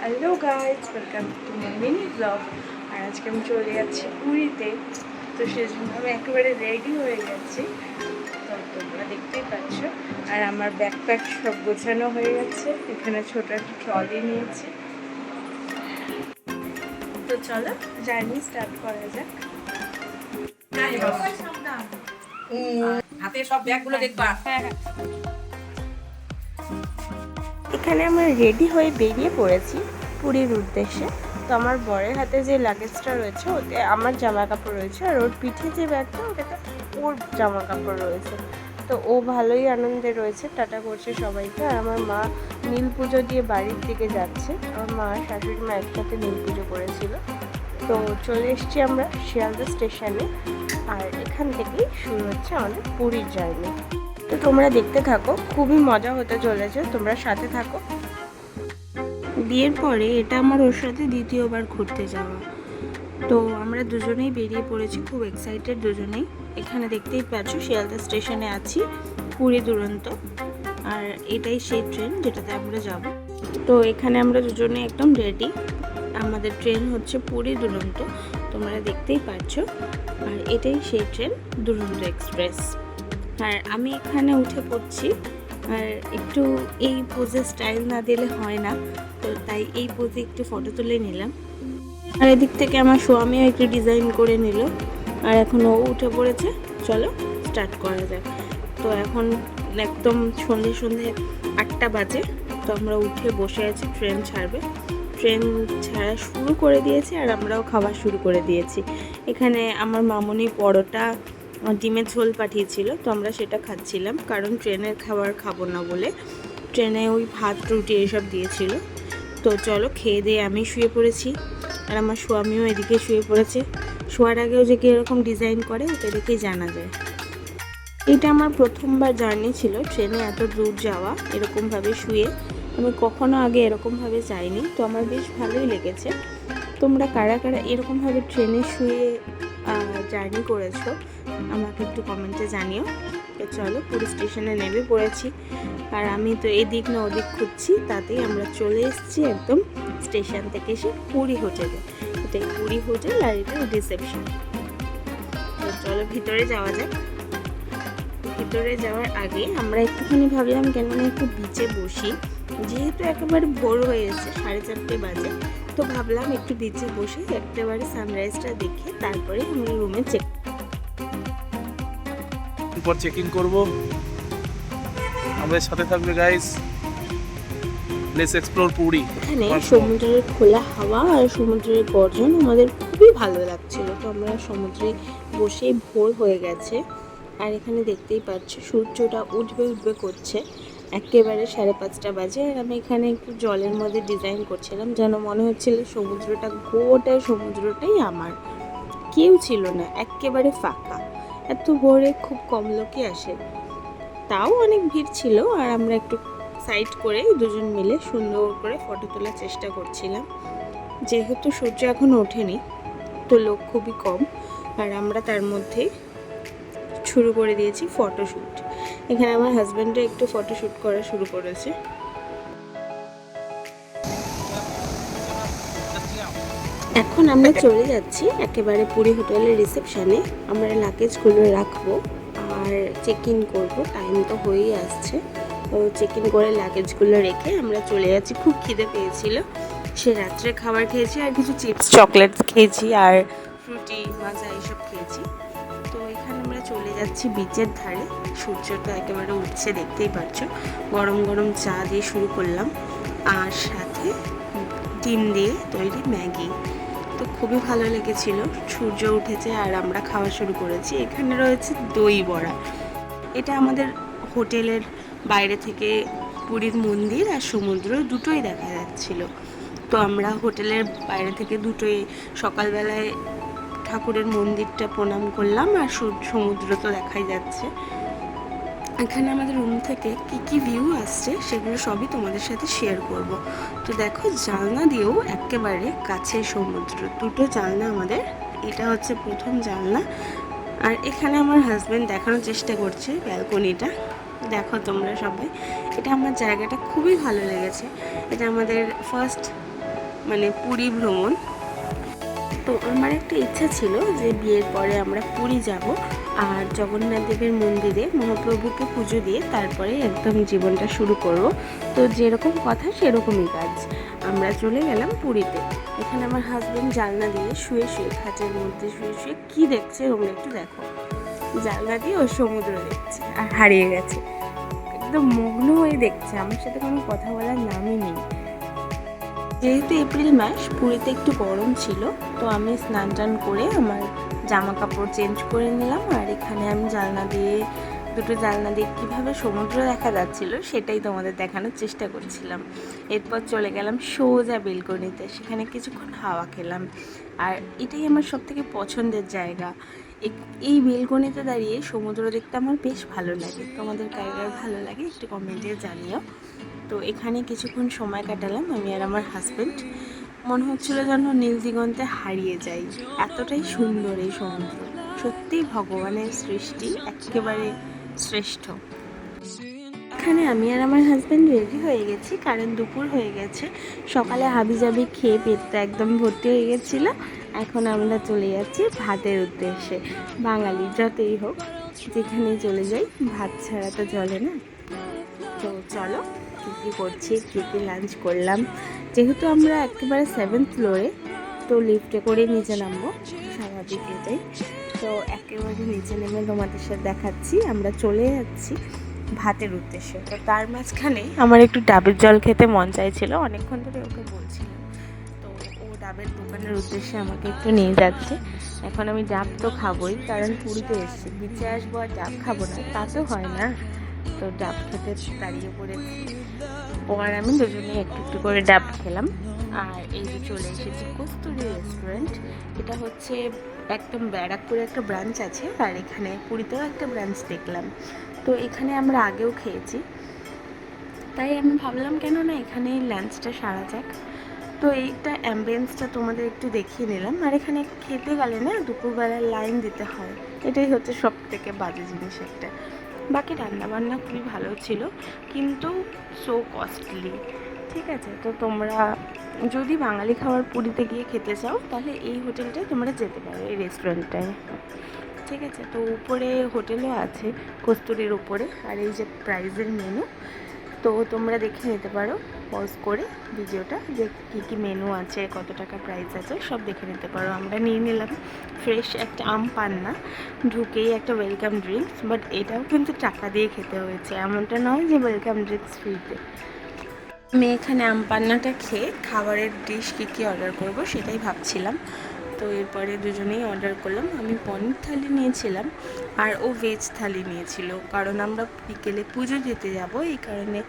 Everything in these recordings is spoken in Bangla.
Hello guys welcome to my mini blog আর আজকে আমি চলে যাচ্ছি পুরীতে। তো সেজন্য আমি একেবারে রেডি হয়ে গেছি। তো তোমরা দেখতেই পাচ্ছ। আর আমার ব্যাকপ্যাক সব গোছানো হয়ে গেছে। এখানে ছোট একটা ট্রলি নিয়েছি। তো চলো জার্নি স্টার্ট করা যাক। হাতে সব ব্যাগগুলো দেখবা? হ্যাঁ হ্যাঁ। এখানে আমরা রেডি হয়ে বেরিয়ে পড়েছি পুরীর উদ্দেশ্যে। তো আমার বরের হাতে যে লাগেজটা রয়েছে, ওতে আমার জামা কাপড় রয়েছে আর ওর পিঠে যে ব্যাগটা, ওটাতে ওর জামা কাপড় রয়েছে। তো ও ভালোই আনন্দে রয়েছে। টাটা করছে সবাইকে। আর আমার মা নীল পুজো দিয়ে বাড়ির দিকে যাচ্ছে। আমার মা শাশুড়ি মা একসাথে নীল পুজো করেছিল। তো চলে এসেছি আমরা শিয়ালদা স্টেশনে। আর এখান থেকেই শুরু হচ্ছে আমাদের পুরীর জার্নি তো তোমরা দেখতে থাকো, খুবই মজা হতে চলেছে, তোমরা সাথে থাকো। বিয়ের পরে এটা আমার ওর সাথে দ্বিতীয়বার ঘুরতে যাওয়া। তো আমরা দুজনেই বেরিয়ে পড়েছি, খুব এক্সাইটেড দুজনেই। এখানে দেখতেই পাচ্ছ, শিয়ালদা স্টেশনে আছি, পুরী দুরন্ত। আর এটাই সেই ট্রেন যেটাতে আমরা যাব। তো এখানে আমরা দুজনে একদম রেডি আমাদের ট্রেন হচ্ছে পুরী দুরন্ত, তোমরা দেখতেই পাচ্ছ। আর এটাই সেই ট্রেন, দুরন্ত এক্সপ্রেস। আর আমি এখানে উঠে পড়ছি। আর একটু এই পোজে স্টাইল না দিলে হয় না। তো তাই এই পোজে একটু ফটো তুলে নিলাম। আর এদিক থেকে আমার স্বামীও একটু ডিজাইন করে নিল। আর এখন ও উঠে পড়েছে। চলো স্টার্ট করা যাক। তো এখন একদম সন্ধে সন্ধে আটটা বাজে। তো আমরা উঠে বসে আছি ট্রেন ছাড়বে। ট্রেন ছাড়া শুরু করে দিয়েছে আর আমরাও খাওয়া শুরু করে দিয়েছি। এখানে আমার মামনি পরোটা ডিমের ঝোল পাঠিয়েছিল, তো আমরা সেটা খাচ্ছিলাম, কারণ ট্রেনের খাবার খাব না বলে। ট্রেনে ওই ভাত, রুটি এসব দিয়েছিল। তো চলো, খেয়ে দিয়ে আমি শুয়ে পড়েছি। আর আমার স্বামীও এদিকে শুয়ে পড়েছে। শোয়ার আগেও যে কীরকম ডিজাইন করে, ওটা দেখেই জানা যায়। এটা আমার প্রথমবার জার্নি ছিল, ট্রেনে এত দূর যাওয়া, এরকমভাবে শুয়ে। আমি কখনো আগে এরকমভাবে যাইনি, তো আমার বেশ ভালোই লেগেছে। তোমরা কারা কারা এরকমভাবে ট্রেনে শুয়ে জার্নি করেছ, আমাকে একটু কমেন্টে জানিও। তো চলো, পুরী স্টেশনে নেমে পড়েছি। আর আমি তো এদিক না ওদিক খুঁজছি, তাতেই আমরা চলে এসেছি একদম স্টেশন থেকে এসে পুরী হোটেলে এটাই পুরী হোটেল আর এটা রিসেপশন তো চলো, ভিতরে যাওয়া যাক। ভিতরে যাওয়ার আগে আমরা একটুখানি ভাবলাম কেন একটু বিচে বসি। যেহেতু একেবারে ভোর হয়ে এসেছে, সাড়ে চারটে বাজে। তো ভাবলাম একটু বিচে বসে একেবারে সানরাইজটা দেখে তারপরে আমরা রুমে চেক পর চেক করব। আমাদের সাথে থাকবে গাইস লেটস এক্সপ্লোর পুরী। এখানে সমুদ্রের খোলা হাওয়া আর সমুদ্রের গর্জন আমাদের খুবই ভালো লাগছিল। তো আমরা সমুদ্রে বসেই ভোর হয়ে গেছে। আর এখানে দেখতেই পাচ্ছ সূর্যটা উঠবে উঠবে করছে। একেবারে সাড়ে পাঁচটা বাজে আর আমি এখানে একটু জলের মধ্যে ডিজাইন করছিলাম, যেন মনে হচ্ছিল সমুদ্রটা গোটা সমুদ্রটাই আমার। কেউ ছিল না, একেবারে ফাঁকা। এত ভোরে খুব কম লোকই আসে। তাও অনেক ভিড় ছিল আর আমরা একটু সাইড করে দুজন মিলে সুন্দর করে ফটো তোলার চেষ্টা করছিলাম। যেহেতু সূর্য এখন ওঠেনি, তো লোক খুবই কম। আর আমরা তার মধ্যেই শুরু করে দিয়েছি ফটোশ্যুট এখানে আমার হাজব্যান্ডে একটু ফটোশ্যুট করা শুরু করেছে। এখন আমরা চলে যাচ্ছি একেবারে পুরী হোটেলের রিসেপশনে আমরা লাগেজগুলো রাখব আর চেক ইন করব। টাইম তো হয়েই আসছে। তো চেক ইন করে লাগেজগুলো রেখে আমরা চলে যাচ্ছি। খুব খিদে পেয়েছিল। সে রাত্রে খাবার খেয়েছি আর কিছু চিপস চকলেট খেয়েছি আর ফ্রুটি মাজা, এইসব খেয়েছি। তো এখানে আমরা চলে যাচ্ছি বিচের ধারে। সূর্যটা একেবারে উঠছে, দেখতেই পাচ্ছ। গরম গরম চা দিয়ে শুরু করলাম। আর সাথে ডিম দিয়ে তৈরি ম্যাগি। তো খুবই ভালো লেগেছিল। সূর্য উঠেছে আর আমরা খাওয়া শুরু করেছি। এখানে রয়েছে দই বড়া। এটা আমাদের হোটেলের বাইরে থেকে পুরীর মন্দির আর সমুদ্র দুটোই দেখা যাচ্ছিল। তো আমরা হোটেলের বাইরে থেকে দুটোই সকালবেলায় ঠাকুরের মন্দিরটা প্রণাম করলাম আর সমুদ্র তো দেখাই যাচ্ছে। এখানে আমাদের রুম থেকে কি কি ভিউ আসছে সেগুলো সবই তোমাদের সাথে শেয়ার করব। তো দেখো, জানলা দিয়েও একেবারে কাছে সমুদ্র। দুটো জানলা আমাদের। এটা হচ্ছে প্রথম জানলা। আর এখানে আমার হাজব্যান্ড দেখানোর চেষ্টা করছে ব্যালকনিটা দেখো তোমরা সবাই। এটা আমার জায়গাটা খুবই ভালো লেগেছে। এটা আমাদের ফার্স্ট মানে পুরী ভ্রমণ। তো আমার একটা ইচ্ছা ছিল যে বিয়ের পরে আমরা পুরী যাব। আর জগন্নাথ দেবের মন্দিরে মহাপ্রভুকে পুজো দিয়ে তারপরে একদম জীবনটা শুরু করব তো যেরকম কথা, সেরকমই কাজ। আমরা চলে গেলাম পুরীতে। এখানে আমার হাজব্যান্ড জানলা দিয়ে শুয়ে শুয়ে, খাটের মধ্যে শুয়ে শুয়ে কী দেখছে তোমরা একটু দেখো। জানলা দিয়ে ও সমুদ্র দেখছে আর হারিয়ে গেছে। একদম মগ্ন হয়ে দেখছে। আমার সাথে কোনো কথা বলার নামই নেই। যেহেতু এপ্রিল মাস, পুরীতে একটু গরম ছিল, তো আমি স্নান টান করে আমার জামা কাপড় চেঞ্জ করে নিলাম, আর এখানে আমি জানলা দিয়ে, দুটো জানলা দিয়ে কীভাবে সমুদ্র দেখা যাচ্ছিল সেটাই তোমাদের দেখানোর চেষ্টা করছিলাম। এরপর চলে গেলাম সোজা বেলকনিতে, সেখানে কিছুক্ষণ হাওয়া খেলাম। আর এটাই আমার সব থেকে পছন্দের জায়গা। এই বেলকনিতে দাঁড়িয়ে সমুদ্র দেখতে আমার বেশ ভালো লাগে। তোমাদের কার কার ভালো লাগে একটু কমেন্টে জানিও। তো এখানে কিছুক্ষণ সময় কাটালাম আমি আর আমার হাজব্যান্ড মনে হচ্ছিল যেন নীল দিগন্তে হারিয়ে যাই। এতটাই সুন্দর এই সমুদ্র। সত্যিই ভগবানের সৃষ্টি একেবারে শ্রেষ্ঠ। এখানে আমি আর আমার হাজব্যান্ড রেডি হয়ে গেছি, কারণ দুপুর হয়ে গেছে। সকালে হাবি জাবি খেয়ে পেটটা একদম ভর্তি হয়ে গেছিল। এখন আমরা চলে যাচ্ছি ভাতের উদ্দেশ্যে। বাঙালি যতই হোক যেখানে চলে যাই, ভাত ছাড়া তো চলে না। তো চলো, কী কী করছি, কী কী লাঞ্চ করলাম। যেহেতু আমরা একেবারে সেভেন্থ ফ্লোরে তো লিফটে করে নিচে নামবো স্বাভাবিক এটাই। তো একেবারে নিচে নেমে তোমাদের সাথে দেখাচ্ছি, আমরা চলে যাচ্ছি ভাতের উদ্দেশ্যে। তো তার মাঝখানে আমার একটু ডাবের জল খেতে মন চাইছিল, অনেকক্ষণ ধরে ওকে বলছিলাম। তো ও ডাবের দোকানের উদ্দেশ্যে আমাকে একটু নিয়ে যাচ্ছে। এখন আমি ডাব তো খাবোই, কারণ পুরীতে এসেছি। বিচে আসব আর ডাব খাব না, তা তো হয় না। তো ডাব খেতে দাঁড়িয়ে পড়েছি ও আর আমি দুজনেই একটু একটু করে ডাব খেলাম। আর এই যে চলে এসেছি কস্তুরি রেস্টুরেন্ট। এটা হচ্ছে একদম ব্যারাকপুরে একটা ব্রাঞ্চ আছে, আর এখানে পুরীতেও একটা ব্রাঞ্চ দেখলাম। তো এখানে আমরা আগেও খেয়েছি। তাই আমি ভাবলাম, কেন না এখানে লাঞ্চটা সারা যাক। তো এইটা অ্যাম্বিয়েন্সটা তোমাদের একটু দেখিয়ে নিলাম। আর এখানে খেতে গেলে না দুপুরবেলার লাইন দিতে হয়। এটাই হচ্ছে সব থেকে বাজে জিনিস একটা। বাকি রান্নাবান্না খুবই ভালো ছিল, কিন্তু সো কস্টলি ঠিক আছে, তো তোমরা যদি বাঙালি খাবার পুরীতে গিয়ে খেতে চাও, তাহলে এই হোটেলটায় তোমরা যেতে পারো, এই রেস্টুরেন্টটায় ঠিক আছে, তো উপরে হোটেলও আছে, কস্তুরির উপরে, আর এই যে প্রাইজের মেনু তো তোমরা দেখে নিতে পারো। পজ করে ভিডিওটা যে কী কী মেনু আছে, কত টাকা প্রাইস আছে, সব দেখে নিতে পারো। আমরা নিয়ে নিলাম ফ্রেশ একটা আম পান্না, ঢুকেই একটা ওয়েলকাম ড্রিঙ্কস বাট এটাও কিন্তু টাকা দিয়ে খেতে হয়েছে। এমনটা নয় যে ওয়েলকাম ড্রিঙ্কস ফ্রিতে আমি এখানে আম পান্নাটা খেয়ে খাবারের ডিশ কী কী অর্ডার করব সেটাই ভাবছিলাম। তো এরপরে দুজনেই অর্ডার করলাম। আমি পনির থালি নিয়েছিলাম আর ও ভেজ থালি নিয়েছিল। কারণ আমরা বিকেলে পুজো দিতে যাব, এই কারণে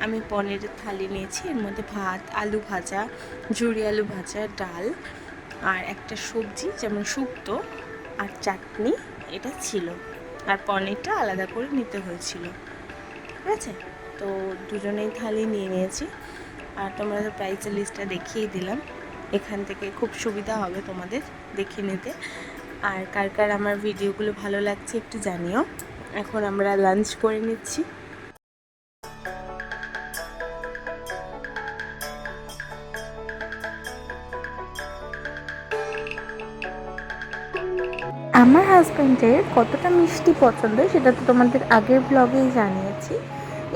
আমি পনিরের থালি নিয়েছি। এর মধ্যে ভাত, আলু ভাজা, ঝুরি আলু ভাজা, ডাল আর একটা সবজি, যেমন শুক্তো আর চাটনি, এটা ছিল। আর পনিরটা আলাদা করে নিতে হয়েছিল। ঠিক আছে? তো দুজনেই থালি নিয়ে নিয়েছি। আর তোমরা তো প্রাইসের লিস্টটা দেখিয়ে দিলাম। এখান থেকে খুব সুবিধা হবে তোমাদের দেখে নিতে। আর কার কার আমার ভিডিওগুলো ভালো লাগছে একটু জানিও। এখন আমরা লাঞ্চ করে নিচ্ছি। আমার হাজব্যান্ডের কতটা মিষ্টি পছন্দ সেটা তো তোমাদের আগের ব্লগেই জানিয়েছি।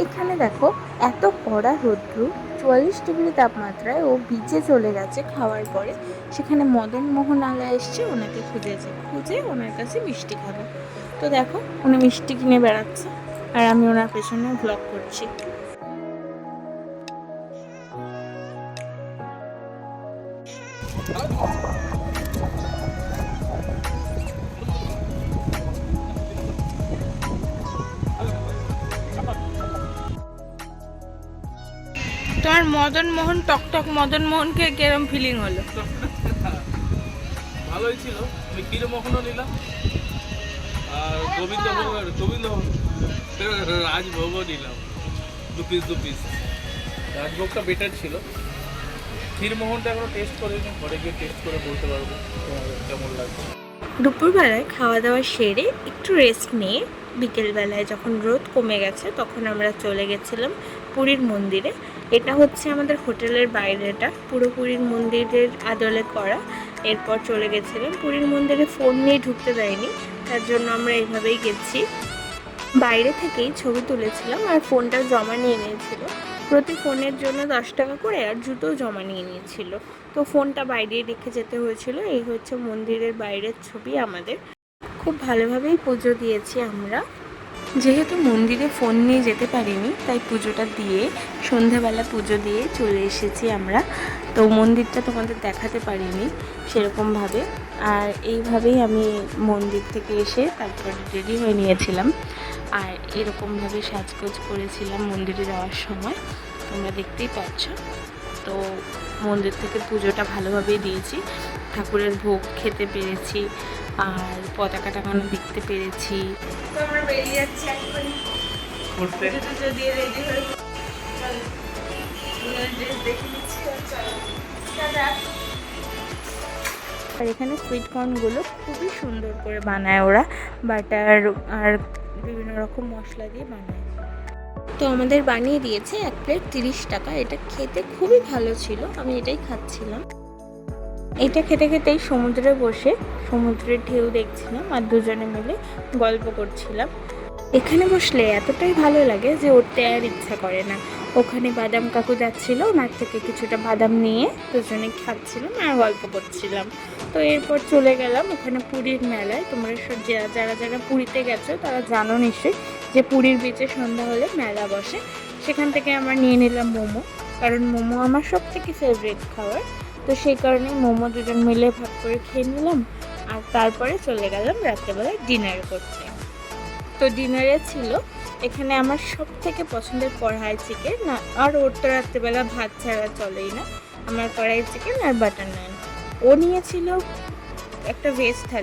এখানে দেখো, এত কড়া রৌদ্র চুয়াল্লিশ ডিগ্রি তাপমাত্রায় ও বিচে চলে গেছে খাওয়ার পরে। সেখানে মদন মোহন আলা এসছে, ওনাকে খুঁজেছে খুঁজে ওনার কাছে মিষ্টি খাবে। তো দেখো, উনি মিষ্টি কিনে বেড়াচ্ছে, আর আমি ওনার পেছনে ব্লগ করছি। তোমার মদন মোহন টকটক মদন মোহনকে কেরম ফিলিং হলো? ভালোই ছিল। আমি ক্ষীরমোহনও নিলাম। আর গোবিন্দ গোবিন্দ রাজভোগও নিলাম। দু পিস দু পিস রাজভোগটা বেটার ছিল। ক্ষীরমোহনটা এখনও টেস্ট করে করিনি। ঘরে গিয়ে টেস্ট করে বলতে পারব তোমাদের কেমন লাগছে। দুপুরবেলায় খাওয়া দাওয়া সেরে একটু রেস্ট নিয়ে বিকেলবেলায় যখন রোদ কমে গেছে তখন আমরা চলে গেছিলাম পুরীর মন্দিরে। এটা হচ্ছে আমাদের হোটেলের বাইরেটা। পুরোপুরি মন্দিরের আদলে করা। এরপর চলে গেছিলাম। পুরীর মন্দিরে ফোন নিয়ে ঢুকতে দেয়নি। তার জন্য আমরা এইভাবেই গেছি। বাইরে থেকেই ছবি তুলেছিলাম আর ফোনটা জমা নিয়ে নিয়েছিল। প্রতি ফোনের জন্য দশ টাকা করে আর জুতো জমা নিয়ে নিয়েছিল। তো ফোনটা বাইরে রেখে যেতে হয়েছিল। এই হচ্ছে মন্দিরের বাইরের ছবি আমাদের। খুব ভালোভাবেই পুজো দিয়েছি আমরা। যেহেতু মন্দিরে ফোন নিয়ে যেতে পারিনি, তাই পুজোটা দিয়ে, সন্ধ্যাবেলা পুজো দিয়ে চলে এসেছি আমরা। তো মন্দিরটা তোমাদের দেখাতে পারিনি সেরকমভাবে। আর এইভাবেই আমি মন্দির থেকে এসে তারপর রেডি হয়ে নিয়েছিলাম। আর এরকমভাবে সাজগোজ করেছিলাম মন্দিরে যাওয়ার সময়। তোমরা দেখতেই পাচ্ছ। তো মন্দির থেকে পুজোটা ভালোভাবেই দিয়েছি। ঠাকুরের ভোগ খেতে পেরেছি আর পতাকা টাঙানো দেখতে পেরেছি। তো আমরা বেরিয়ে যাচ্ছি এখন করতে দিয়ে রেডি হয়ে চলো। ড্রেস দেখে নিচ্ছি আর আর এখানে সুইট কর্নগুলো খুবই সুন্দর করে বানায় ওরা। বাটার আর বিভিন্ন রকম মশলা দিয়ে বানায়। তো আমাদের বানিয়ে দিয়েছে এক প্লেট তিরিশ টাকা। এটা খেতে খুবই ভালো ছিল, আমি এটাই খাচ্ছিলাম। এটা খেতে খেতেই সমুদ্রে বসে, সমুদ্রের ঢেউ দেখছিলাম আর দুজনে মিলে গল্প করছিলাম। এখানে বসলে এতটাই ভালো লাগে যে উঠতে আর ইচ্ছা করে না। ওখানে বাদাম কাকু যাচ্ছিল, ওনার থেকে কিছুটা বাদাম নিয়ে দুজনে খাচ্ছিলাম আর গল্প করছিলাম। তো এরপর চলে গেলাম ওখানে পুরীর মেলায়। তোমরা সব যা- যারা যারা পুরীতে গেছো, তারা জানো নিশ্চয়ই যে পুরীর বিচে সন্ধ্যা হলে মেলা বসে। সেখান থেকে আমরা নিয়ে নিলাম মোমো, কারণ মোমো আমার সব থেকে ফেভারিট খাবার। তো সেই কারণে মোমো দুজন মিলে ভাগ করে খেয়ে নিলাম আর তারপরে চলে গেলাম রাত্রেবেলায় ডিনার করতে। তো ডিনারে ছিল এখানে আমার সব থেকে পছন্দের কড়াই চিকেন না, আর ওর তো রাত্রেবেলা ভাত ছাড়া চলেই না। আমার কড়াই চিকেন আর বাটার নান ও নিয়েছিল একটা ভেজ থালি।